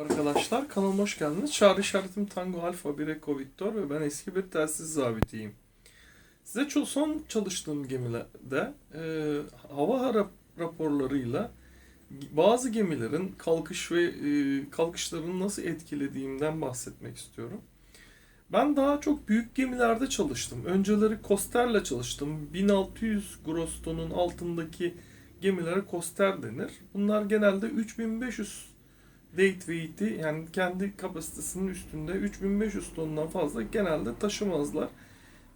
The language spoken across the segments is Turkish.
Arkadaşlar kanalıma hoş geldiniz. Çağrı işaretim Tango Alfa 1 Eco Victor ve ben eski bir telsiz zabitiyim. Size ço- son çalıştığım gemilerde e, hava raporlarıyla bazı gemilerin kalkış ve e, kalkışlarını nasıl etkilediğimden bahsetmek istiyorum. Ben daha çok büyük gemilerde çalıştım. Önceleri Coster'le çalıştım. 1600 gross tonun altındaki gemilere Coster denir. Bunlar genelde 3500 date weight'i yani kendi kapasitesinin üstünde 3500 tonundan fazla genelde taşımazlar.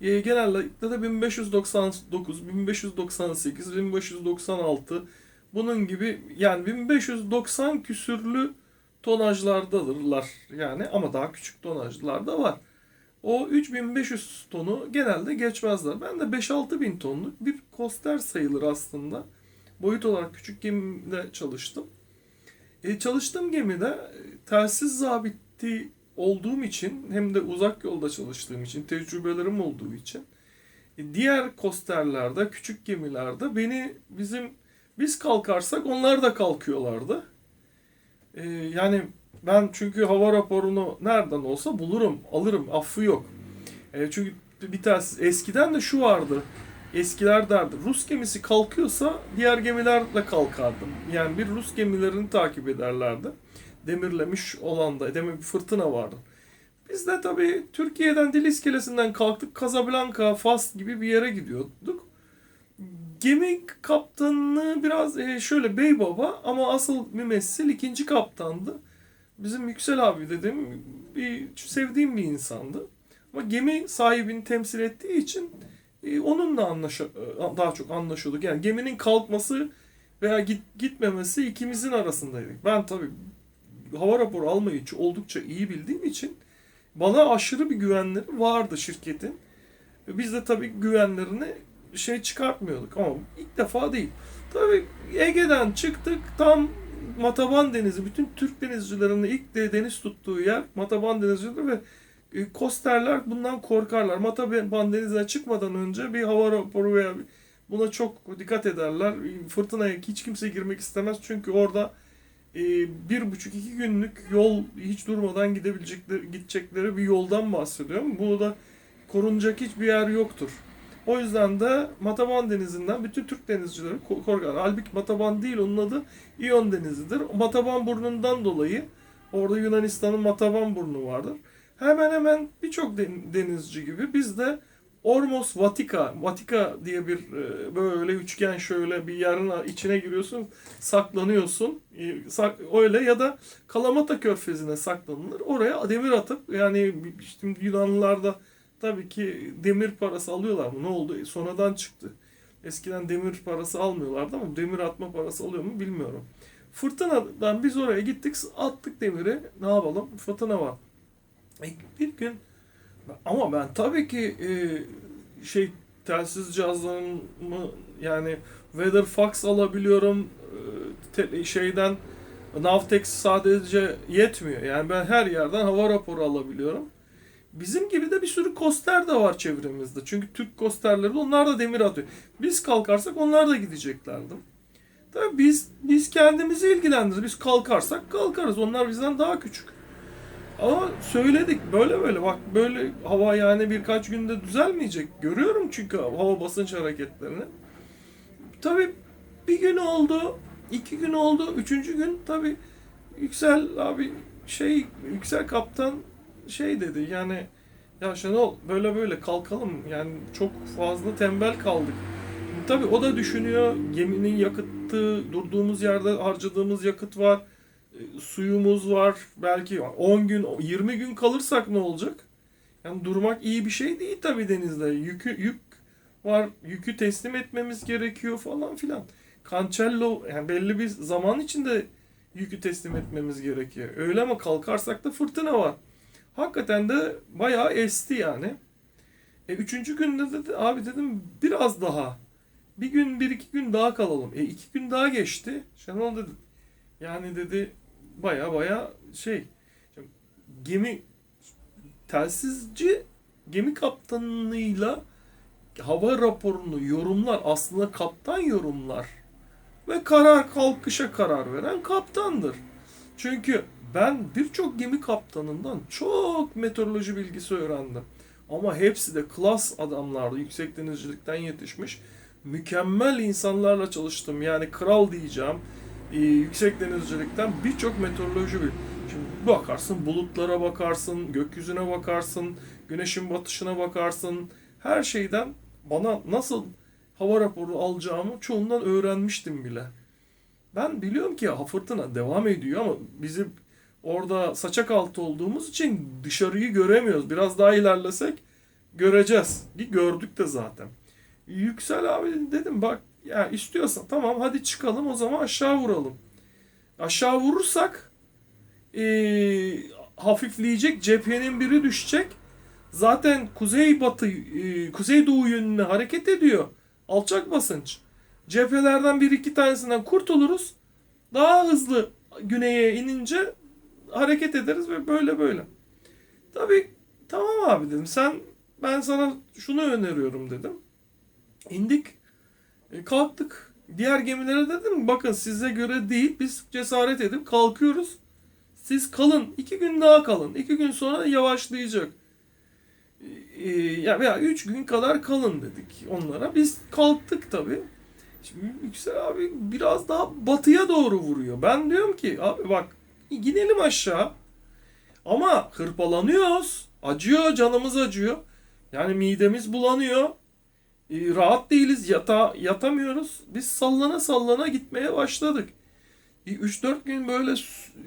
E, genellikle de 1599, 1598, 1596 bunun gibi yani 1590 küsürlü tonajlardadırlar yani ama daha küçük tonajlar da var. O 3500 tonu genelde geçmezler. Ben de 5-6 bin tonluk bir koster sayılır aslında. Boyut olarak küçük gemide çalıştım. E, çalıştığım gemide e, telsiz zabiti olduğum için hem de uzak yolda çalıştığım için tecrübelerim olduğu için e, diğer kosterlerde küçük gemilerde beni bizim biz kalkarsak onlar da kalkıyorlardı. E, yani ben çünkü hava raporunu nereden olsa bulurum, alırım, affı yok. E, çünkü bir telsiz eskiden de şu vardı. Eskiler derdi Rus gemisi kalkıyorsa diğer gemiler de kalkardı. Yani bir Rus gemilerini takip ederlerdi. Demirlemiş olan da demir bir fırtına vardı. Biz de tabii Türkiye'den dil iskelesinden kalktık Casablanca, Fas gibi bir yere gidiyorduk. Gemi kaptanını biraz e, şöyle bey baba ama asıl mümessil ikinci kaptandı. Bizim Yüksel abi dediğim bir sevdiğim bir insandı. Ama gemi sahibini temsil ettiği için e, onunla anlaş daha çok anlaşıyorduk. Yani geminin kalkması veya git, gitmemesi ikimizin arasındaydık. Ben tabii hava raporu almayı oldukça iyi bildiğim için bana aşırı bir güvenleri vardı şirketin. Biz de tabii güvenlerini şey çıkartmıyorduk ama ilk defa değil. Tabii Ege'den çıktık tam Mataban Denizi, bütün Türk denizcilerinin ilk de deniz tuttuğu yer Mataban Denizi'dir ve e, Kosterler bundan korkarlar. Mataban Denizi'ne çıkmadan önce bir hava raporu veya buna çok dikkat ederler. Fırtınaya hiç kimse girmek istemez çünkü orada e, bir buçuk iki günlük yol hiç durmadan gidebilecekleri gidecekleri bir yoldan bahsediyorum. Bu da korunacak hiçbir yer yoktur. O yüzden de Mataban Denizi'nden bütün Türk denizcileri ko- korkar. Halbuki Mataban değil onun adı İyon Denizi'dir. Mataban burnundan dolayı orada Yunanistan'ın Mataban burnu vardır. Hemen hemen birçok den- denizci gibi biz de Ormos Vatika, Vatika diye bir e, böyle üçgen şöyle bir yerin içine giriyorsun, saklanıyorsun. E, öyle ya da Kalamata Körfezi'ne saklanılır. Oraya demir atıp yani şimdi Yunanlılar da tabii ki demir parası alıyorlar mı? Ne oldu? E, Sonradan çıktı. Eskiden demir parası almıyorlardı ama demir atma parası alıyor mu bilmiyorum. Fırtınadan biz oraya gittik, attık demiri. Ne yapalım? Fırtına var. E, Bir gün ama ben tabii ki e, şey telsiz cihazlarımı yani Weather Fox alabiliyorum e, te- şeyden Navtex sadece yetmiyor. Yani ben her yerden hava raporu alabiliyorum. Bizim gibi de bir sürü koster de var çevremizde. Çünkü Türk kosterleri de onlar da demir atıyor. Biz kalkarsak onlar da gideceklerdi. Tabii biz biz kendimizi ilgilendiririz. Biz kalkarsak kalkarız. Onlar bizden daha küçük. Ama söyledik böyle böyle bak böyle hava yani birkaç günde düzelmeyecek. Görüyorum çünkü hava basınç hareketlerini. Tabii bir gün oldu, iki gün oldu, üçüncü gün tabii Yüksel abi şey Yüksel kaptan şey dedi yani ya Şenol böyle böyle kalkalım yani çok fazla tembel kaldık. Tabii o da düşünüyor geminin yakıtı durduğumuz yerde harcadığımız yakıt var suyumuz var. Belki 10 gün, 20 gün kalırsak ne olacak? Yani durmak iyi bir şey değil tabii denizde. Yükü, yük var. Yükü teslim etmemiz gerekiyor falan filan. Cancello yani belli bir zaman içinde yükü teslim etmemiz gerekiyor. Öyle ama kalkarsak da fırtına var. Hakikaten de bayağı esti yani. E, üçüncü günde dedi abi dedim biraz daha. Bir gün bir iki gün daha kalalım. E iki gün daha geçti. Şenol dedi yani dedi baya baya şey gemi telsizci gemi kaptanıyla hava raporunu yorumlar aslında kaptan yorumlar ve karar kalkışa karar veren kaptandır. Çünkü Ben birçok gemi kaptanından çok meteoroloji bilgisi öğrendim. Ama hepsi de klas adamlardı. Yüksek denizcilikten yetişmiş. Mükemmel insanlarla çalıştım. Yani kral diyeceğim. Ee, yüksek denizcilikten birçok meteoroloji bil. Şimdi bakarsın bulutlara bakarsın, gökyüzüne bakarsın, güneşin batışına bakarsın. Her şeyden bana nasıl hava raporu alacağımı çoğundan öğrenmiştim bile. Ben biliyorum ki ha fırtına devam ediyor ama bizim orada saçak altı olduğumuz için dışarıyı göremiyoruz. Biraz daha ilerlesek göreceğiz. Bir gördük de zaten. Yüksel abi dedim bak ya istiyorsan tamam hadi çıkalım o zaman aşağı vuralım. Aşağı vurursak eee, hafifleyecek cephenin biri düşecek. Zaten kuzey batı eee, kuzey doğu yönüne hareket ediyor. Alçak basınç. Cephelerden bir iki tanesinden kurtuluruz. Daha hızlı güneye inince hareket ederiz ve böyle böyle. Tabii tamam abi dedim. Sen ben sana şunu öneriyorum dedim. İndik. E, kalktık. Diğer gemilere dedim bakın size göre değil biz cesaret edip kalkıyoruz. Siz kalın. iki gün daha kalın. İki gün sonra yavaşlayacak. E, ya veya üç gün kadar kalın dedik onlara. Biz kalktık tabii. Şimdi Yüksel abi biraz daha batıya doğru vuruyor. Ben diyorum ki abi bak gidelim aşağı. Ama hırpalanıyoruz. Acıyor, canımız acıyor. Yani midemiz bulanıyor. E, rahat değiliz, yata, yatamıyoruz. Biz sallana sallana gitmeye başladık. 3-4 gün böyle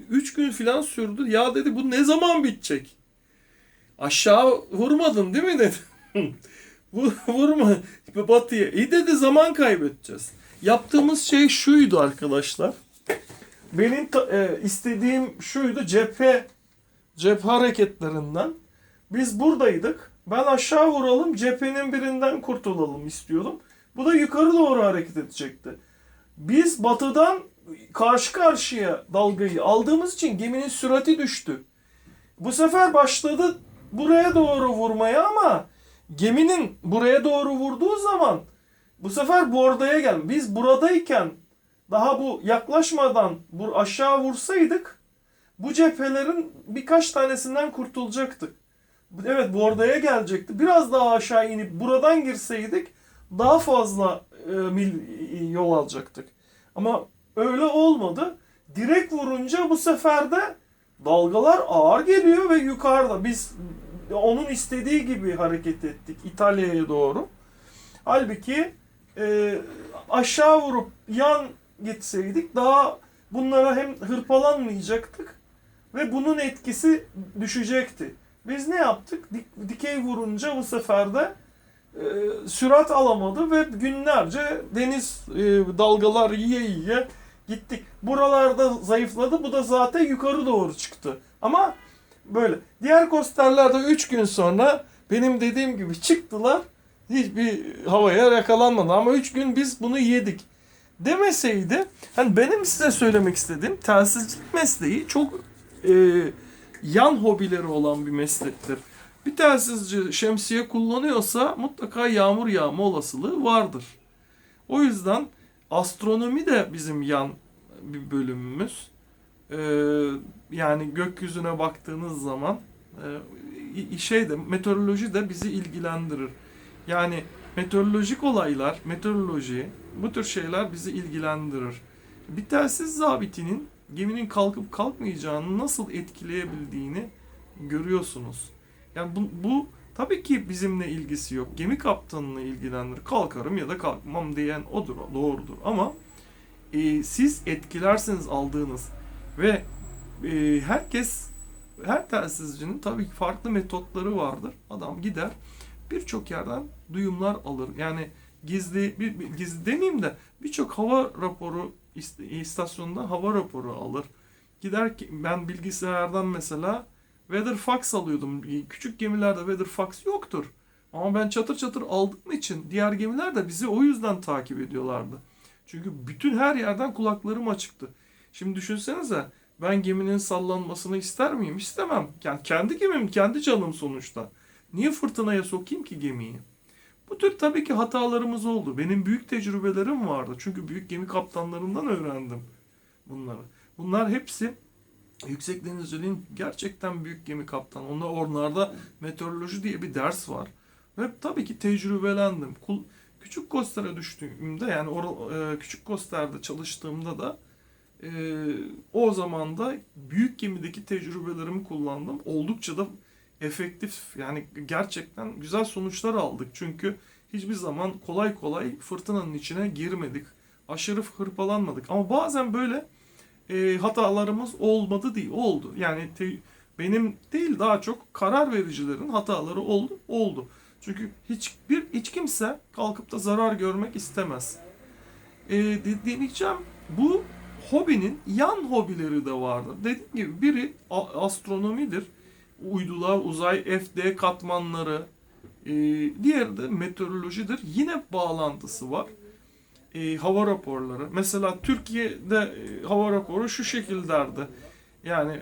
3 gün falan sürdü. Ya dedi bu ne zaman bitecek? Aşağı vurmadın değil mi dedim. Bu vurma batıya. İyi dedi zaman kaybedeceğiz. Yaptığımız şey şuydu arkadaşlar. Benim e, istediğim şuydu cephe cephe hareketlerinden. Biz buradaydık. Ben aşağı vuralım cephenin birinden kurtulalım istiyordum. Bu da yukarı doğru hareket edecekti. Biz batıdan karşı karşıya dalgayı aldığımız için geminin sürati düştü. Bu sefer başladı buraya doğru vurmaya ama geminin buraya doğru vurduğu zaman bu sefer bordaya gel. Biz buradayken daha bu yaklaşmadan bu aşağı vursaydık bu cephelerin birkaç tanesinden kurtulacaktık. Evet bordaya gelecekti. Biraz daha aşağı inip buradan girseydik daha fazla e, mil yol alacaktık. Ama öyle olmadı. Direkt vurunca bu sefer de dalgalar ağır geliyor ve yukarıda. Biz onun istediği gibi hareket ettik İtalya'ya doğru. Halbuki e, aşağı vurup yan gitseydik daha bunlara hem hırpalanmayacaktık ve bunun etkisi düşecekti. Biz ne yaptık? Dik- dikey vurunca bu sefer de e, sürat alamadı ve günlerce deniz e, dalgalar yiye yiye gittik. Buralarda zayıfladı. Bu da zaten yukarı doğru çıktı. Ama böyle. Diğer coasterlerde 3 gün sonra benim dediğim gibi çıktılar. Hiçbir havaya yakalanmadı ama 3 gün biz bunu yedik. Demeseydi hani benim size söylemek istediğim telsizcilik mesleği çok e, yan hobileri olan bir meslektir. Bir telsizci şemsiye kullanıyorsa mutlaka yağmur yağma olasılığı vardır. O yüzden astronomi de bizim yan bir bölümümüz. Ee, yani gökyüzüne baktığınız zaman e, şey de meteoroloji de bizi ilgilendirir. Yani meteorolojik olaylar, meteoroloji bu tür şeyler bizi ilgilendirir. Bir telsiz zabitinin geminin kalkıp kalkmayacağını nasıl etkileyebildiğini görüyorsunuz. Yani bu, bu tabii ki bizimle ilgisi yok. Gemi kaptanını ilgilendirir. Kalkarım ya da kalkmam diyen odur, doğrudur. Ama e, siz etkilerseniz aldığınız ve e, herkes her telsizcinin tabii ki farklı metotları vardır. Adam gider birçok yerden duyumlar alır. Yani gizli bir, bir- gizli demeyeyim de birçok hava raporu istasyonundan hava raporu alır. Gider ki ben bilgisayardan mesela Weather Fox alıyordum. Küçük gemilerde Weather Fox yoktur. Ama ben çatır çatır aldığım için diğer gemiler de bizi o yüzden takip ediyorlardı. Çünkü bütün her yerden kulaklarım açıktı. Şimdi düşünsenize ben geminin sallanmasını ister miyim? İstemem. Yani kendi gemim, kendi canım sonuçta. Niye fırtınaya sokayım ki gemiyi? Bu tür tabii ki hatalarımız oldu. Benim büyük tecrübelerim vardı. Çünkü büyük gemi kaptanlarından öğrendim bunları. Bunlar hepsi yüksek denizciliğin gerçekten büyük gemi kaptanı. Onda onlarda meteoroloji diye bir ders var. Ve tabii ki tecrübelendim. Kul, küçük Koster'e düştüğümde yani or, e, küçük Koster'de çalıştığımda da e, o zaman da büyük gemideki tecrübelerimi kullandım. Oldukça da efektif yani gerçekten güzel sonuçlar aldık. Çünkü hiçbir zaman kolay kolay fırtınanın içine girmedik. Aşırı hırpalanmadık. Ama bazen böyle e, hatalarımız olmadı değil, oldu. Yani te- benim değil daha çok karar vericilerin hataları oldu, oldu. Çünkü hiçbir hiç kimse kalkıp da zarar görmek istemez. E, de- bu hobinin yan hobileri de vardır. Dediğim gibi biri astronomidir. Uydular, uzay, FD katmanları. E, diğeri de meteorolojidir. Yine bağlantısı var. E, hava raporları. Mesela Türkiye'de e, hava raporu şu şekillerdi. Yani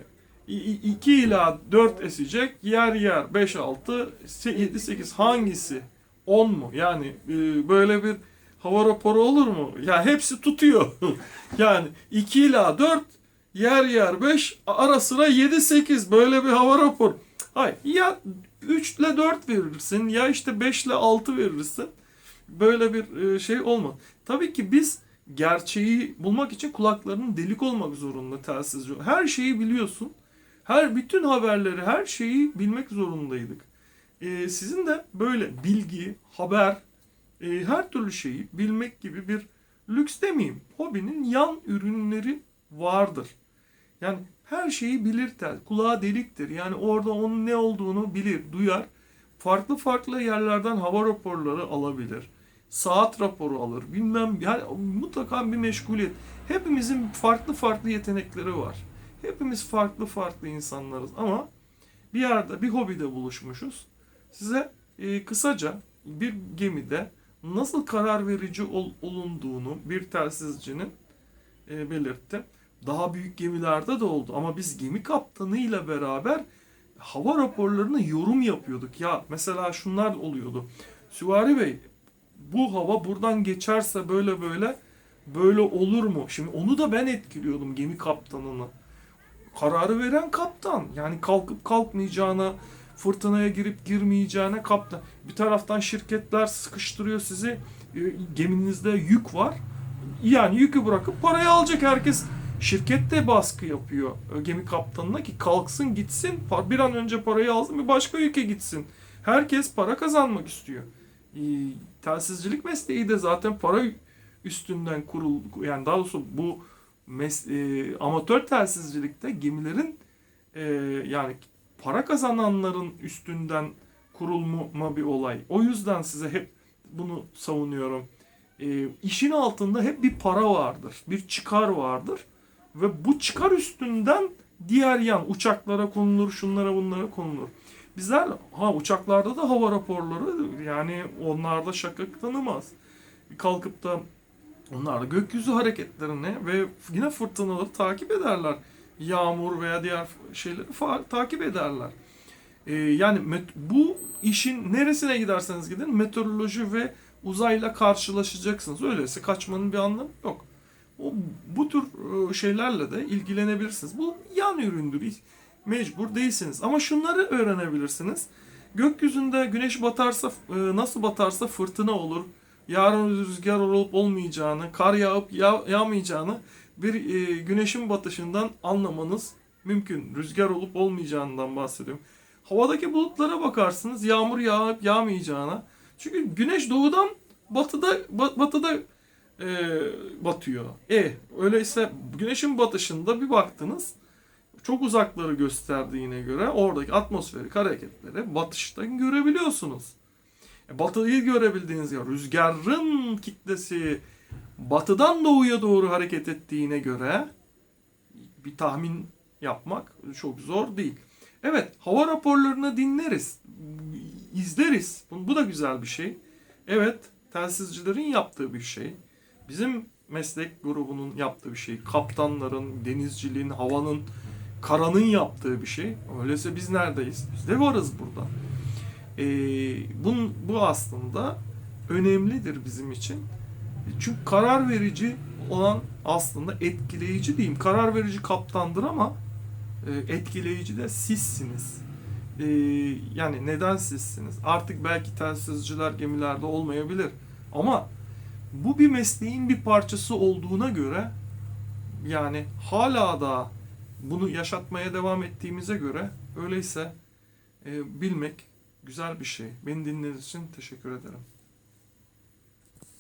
2 ila 4 esecek, yer yer 5, 6, 7, 8 hangisi? 10 mu? Yani e, böyle bir hava raporu olur mu? Ya hepsi tutuyor. yani 2 ila 4, yer yer 5, ara sıra 7, 8 böyle bir hava raporu. Hayır ya 3 ile 4 verirsin ya işte 5 ile 6 verirsin. Böyle bir e, şey olmaz. Tabii ki biz gerçeği bulmak için kulaklarının delik olmak zorunda telsizci. Her şeyi biliyorsun. Her bütün haberleri, her şeyi bilmek zorundaydık. Ee, sizin de böyle bilgi, haber, e, her türlü şeyi bilmek gibi bir lüks demeyeyim. Hobinin yan ürünleri vardır. Yani her şeyi bilir tel. Kulağı deliktir. Yani orada onun ne olduğunu bilir, duyar. Farklı farklı yerlerden hava raporları alabilir. Saat raporu alır. Bilmem yani mutlaka bir meşguliyet. Hepimizin farklı farklı yetenekleri var. Hepimiz farklı farklı insanlarız ama bir yerde bir hobide buluşmuşuz. Size e, kısaca bir gemide nasıl karar verici ol- olunduğunu bir telsizcinin e, belirtti. Daha büyük gemilerde de oldu ama biz gemi kaptanıyla beraber hava raporlarına yorum yapıyorduk. Ya mesela şunlar oluyordu. Süvari Bey bu hava buradan geçerse böyle böyle böyle olur mu? Şimdi onu da ben etkiliyordum gemi kaptanını. Kararı veren kaptan. Yani kalkıp kalkmayacağına, fırtınaya girip girmeyeceğine kaptan. Bir taraftan şirketler sıkıştırıyor sizi. E, Geminizde yük var. Yani yükü bırakıp parayı alacak herkes. Şirket de baskı yapıyor e, gemi kaptanına ki kalksın gitsin. Bir an önce parayı alsın bir başka ülke gitsin. Herkes para kazanmak istiyor. E, telsizcilik mesleği de zaten para üstünden kurul yani daha doğrusu bu mes, e, amatör telsizcilikte gemilerin e, yani para kazananların üstünden kurulma bir olay. O yüzden size hep bunu savunuyorum. E, işin altında hep bir para vardır, bir çıkar vardır ve bu çıkar üstünden diğer yan uçaklara konulur, şunlara bunlara konulur. Bizler ha uçaklarda da hava raporları yani onlarda şaka tanımaz. Kalkıp da onlar da gökyüzü hareketlerini ve yine fırtınaları takip ederler. Yağmur veya diğer şeyleri takip ederler. Ee, yani bu işin neresine giderseniz gidin meteoroloji ve uzayla karşılaşacaksınız. Öyleyse kaçmanın bir anlamı yok. O, bu tür e, şeylerle de ilgilenebilirsiniz. Bu yan üründür. Mecbur değilsiniz. Ama şunları öğrenebilirsiniz. Gökyüzünde güneş batarsa, e, nasıl batarsa fırtına olur. Yarın rüzgar olup olmayacağını, kar yağıp yağ, yağmayacağını bir e, güneşin batışından anlamanız mümkün. Rüzgar olup olmayacağından bahsediyorum. Havadaki bulutlara bakarsınız yağmur yağıp yağmayacağına. Çünkü güneş doğudan batıda ba- batıda e, batıyor. E öyleyse güneşin batışında bir baktınız çok uzakları gösterdiğine göre oradaki atmosferik hareketleri batıştan görebiliyorsunuz. E, batıyı görebildiğiniz ya rüzgarın kitlesi batıdan doğuya doğru hareket ettiğine göre bir tahmin yapmak çok zor değil. Evet, hava raporlarını dinleriz, izleriz. Bu, bu da güzel bir şey. Evet, telsizcilerin yaptığı bir şey. Bizim meslek grubunun yaptığı bir şey. Kaptanların, denizciliğin, havanın, karanın yaptığı bir şey. Öyleyse biz neredeyiz? Biz de varız burada. Ee, bun, bu aslında önemlidir bizim için. Çünkü karar verici olan aslında etkileyici diyeyim. Karar verici kaptandır ama e, etkileyici de sizsiniz. E, yani neden sizsiniz? Artık belki telsizciler gemilerde olmayabilir. Ama bu bir mesleğin bir parçası olduğuna göre yani hala da bunu yaşatmaya devam ettiğimize göre öyleyse e, bilmek güzel bir şey. Beni dinlediğiniz için teşekkür ederim.